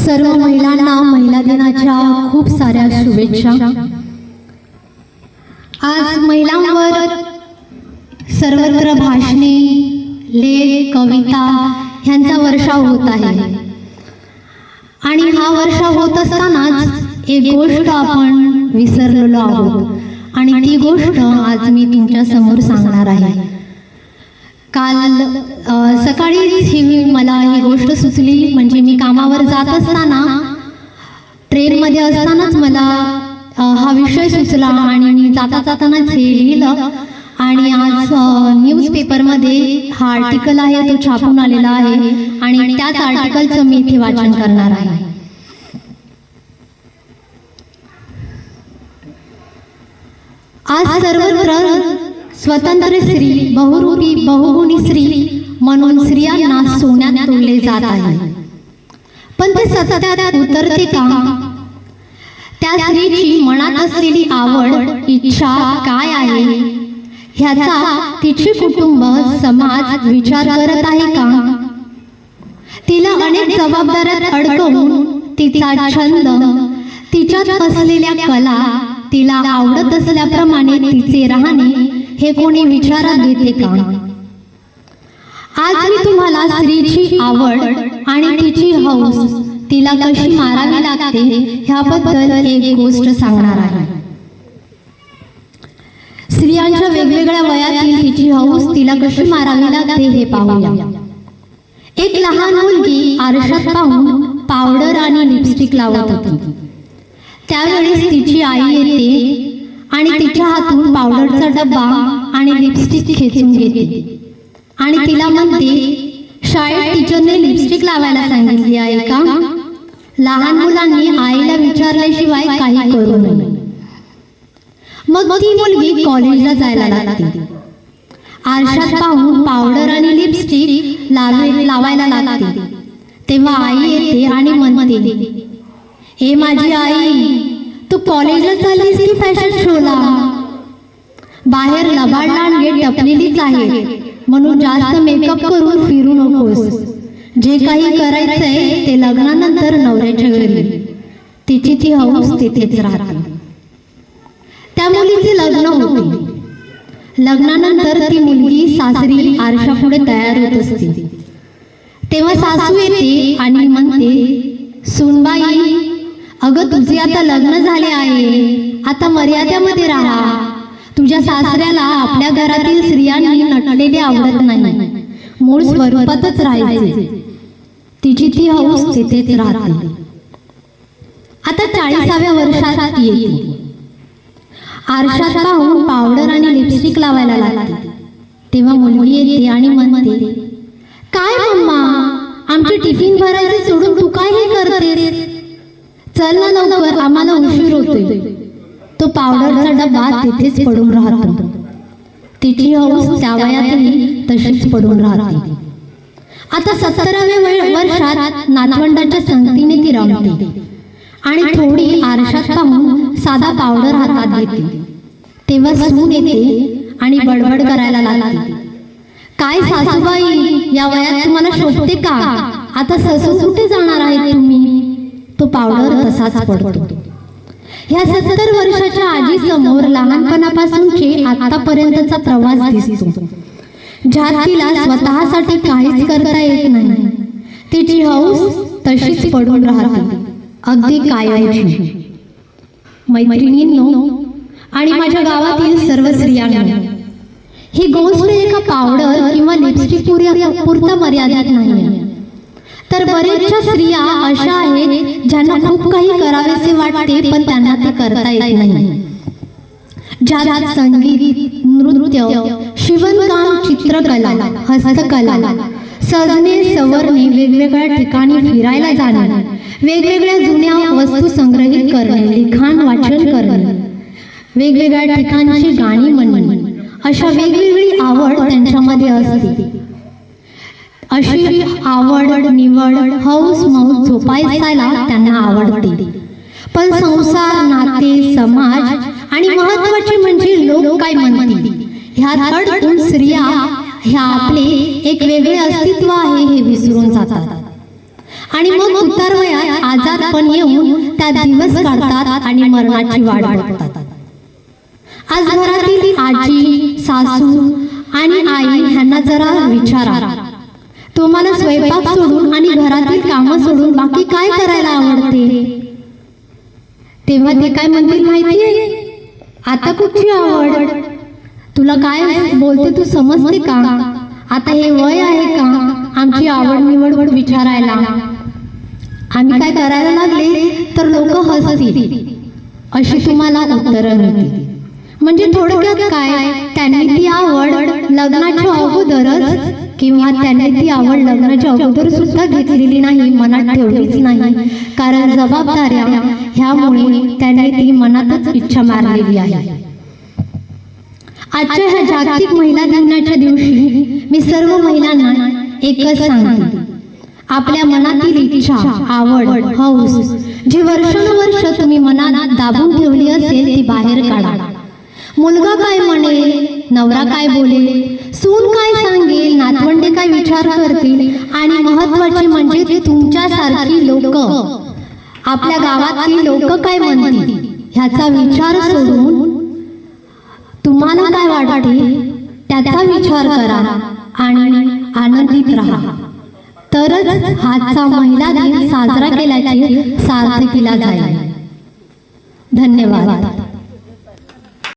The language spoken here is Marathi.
सर्व महिलांना महिला दिनाच्या खूप साऱ्या शुभेच्छा. आज महिलांवर सर्वत्र भाषणे लेख कविता ह्यांचा वर्षाव होत आहे. आणि हा वर्षाव होत असतानाच एक गोष्ट आपण विसरलेलो आहोत. आणि ती गोष्ट आज मी तुमच्यासमोर सांगणार आहे. काल सकाळीच ही मला ही गोष्ट सुचली. म्हणजे मी कामावर जात असताना ट्रेनमध्ये असतानाच मला हा विषय सुचला आणि मी जाता जातानाच हे लिहिलं आणि आज न्यूजपेपरमध्ये हा आर्टिकल आहे तो छापून आलेला आहे आणि त्याच आर्टिकलचं मी इथे वाचन करणार आहे. आज सर्वत्र स्वतंत्र स्त्री बहुरूपी बहुगुणी स्त्री म्हणून स्त्रियांना सोन्यात तोडले जात आहे. पण ते सत्यात उतरते का? त्या स्त्रीची मनात असलेली आवड इच्छा काय आहे? ह्याचा तिचे कुटुंब समाज विचार करत आहे का? तिला अनेक जबाबदाऱ्यात अडकवून तिचा छंद तिच्यात असलेल्या कला तिला आवडत असल्याप्रमाणे तिचे राहणे हे कोणी विचारात घेते का? आज मी तुम्हाला स्त्रीची आवड आणि तिची हौस तिला कशी मारावी लागते ह्याबद्दल एक गोष्ट सांगणार आहे. स्त्रियांच्या वेगवेगळ्या वयातील तिची हौस तिला कशी मारावी लागते हे पाहूया. एक लहान मुलगी आरशात पाहून पावडर आणि लिपस्टिक लावत होती. त्यावेळेस तिची आई येते आणि तिच्या हातून पावडरचा डब्बा आणि लिपस्टिक खेचून घेते आणि तिला म्हणते शाळेत टीचरने लिपस्टिक लावायला सांगितली आहे का? लहान मुलांनी आईला विचारल्याशिवाय काही करू नये. मग ती मुलगी कॉलेजला जायला लागते आरशात पाहून पावडर आणि लिपस्टिक लावे लावायला लागते तेव्हा आई येते आणि म्हणते हे माझी आई तू कॉलेजला चाललीस की फॅशन शोला बाहेर लबाड लांडगे टपलेलीच आहे. म्हणून जास्त मेकअप करून फिरू नकोस. जे काही करायचंय ते लग्नानंतर नवऱ्याच्या घरी. तिची ती हौस तिथेच राहते. त्या मुलीचे लग्न होते. लग्नानंतर ती मुलगी सासरी आरशापुढे तयार होत असते. तेव्हा सासू येते आणि म्हणते सुनबाई अगं तुझे आता लग्न झाले आहे. आता मर्यादेमध्ये राहा. तुझ्या सासऱ्याला आपल्या घरातील स्त्रियांनी नटलेले आवडत नाही. मूळ स्वरूपातच राहायचे. तिची ती हौस तिथेच राहते. आता चाळीसाव्या वर्षात येते. आरशात पाहून पावडर आणि लिपस्टिक लावायला लागते. तेव्हा मुलगी येते आणि म्हणते काय मम्मा? आमचे टिफिन भरायचे सोडून तू होते. तो पावडरचा डबा तिथेच पडून राहतो. तिची हौस त्या वयातही तशीच पडून राहते. आता सत्तराव्या वर्षात नातवंडाच्या संगतीने ती रमते. आणि थोडी आरशात पाहून साधा पावडर हातात घेते. तेव्हा सून येते आणि बडबड करायला लागते. काय सासूबाई या वयात तुम्हाला शोधते का? आता ससू कुठे जाणार आहे तुम्ही? तो पावडर तसाच पडतो. ह्या सत्तर वर्षाच्या आजी समोर लहानपणापासूनचे आतापर्यंतचा प्रवास दिसतो. ज्यात तिला स्वतःसाठी काहीच करता येत नाही. तिची हौस तशीच पडून राहते. अगदी कायमची. मैत्रिणींनो आणि माझ्या गावातील सर्व स्त्रियांना ही गोष्ट एका पावडर किंवा लिपस्टिक पुरता मर्यादित नाही तर बरेचशा स्त्रिया अशा आहेत ज्यांना खूप काही करावेसे वाटते पण त्यांना ते करता येत नाही. ज्यात संगीत नृत्य शिवणकाम चित्रकला हस्तकला सजणे सवरणे वेगवेगळ्या ठिकाणी फिरायला जाणे वेगवेगळ्या जुन्या वस्तू संग्रहित करणे लिखाण वाचन करणे वेगवेगळ्या ठिकाणची गाणी म्हणणे अशा वेगवेगळी आवड त्यांच्यामध्ये असते. अशी आवड निवड हौस मौज झोपायसायला त्यांना आवडते. पण संसार नाते समाज आणि महत्त्वाचे म्हणजे लोक काय म्हणतील? ह्या अडकून स्त्रिया ह्या आपले एक वेगळे अस्तित्व आहे हे विसरून जातात. आणि मग उतार वयात आजारपण येऊन त्या दिवस काढतात आणि मरणाची वाट बघतात. आज घरातील आजी सासू आणि आई ह्यांना जरा विचारा. तुम्हाला स्वयंपाक सोडून आणि घरातील कामं सोडून बाकी काय करायला आवडते? तेव्हा ते काय म्हणतील माहितीये? आता कुठची आवड? तुला काय बोलते तू समजते का? आता हे वय आहे का? आमची आवड निवड विचारायला. आम्ही काय करायला लागले तर लोक हसतील. अशी तुम्हाला उत्तर मिळतील. म्हणजे थोडक्यात काय? त्यांनी ती आवड लग्नाच्या अगोदरच किंवा त्यांनी ती आवड लग्नाच्या अगोदर सुद्धा घेतलेली नाही मनात ठेवलीच नाही. कारण जबाबदाऱ्या ह्यामुळे त्यांनी ती मनातच इच्छा मारलेली आहे. आजच्या ह्या जागतिक महिला दिनाच्या दिवशी मी सर्व महिलांना एकच सांगते. आपल्या मनातील इच्छा आवड हौस जी वर्षानुवर्ष तुम्ही मनात दाबून ठेवली असेल ती बाहेर काढा. मुलगा काय म्हणेल नवरा काय बोलेल सून काय सांगेल? नातवंडे काय विचार करतील? आणि महत्त्वाचे म्हणजे तुमच्यासारखी लोक. आपल्या गावातली लोक काय म्हणतील? ह्याचा विचार सोडून तुम्हाला काय वाटते? त्याचा विचार करा आणि आनंदित राहा. तरच आजचा महिला दिन साजरा केल्याचे सार्थकीला जाईल. धन्यवाद.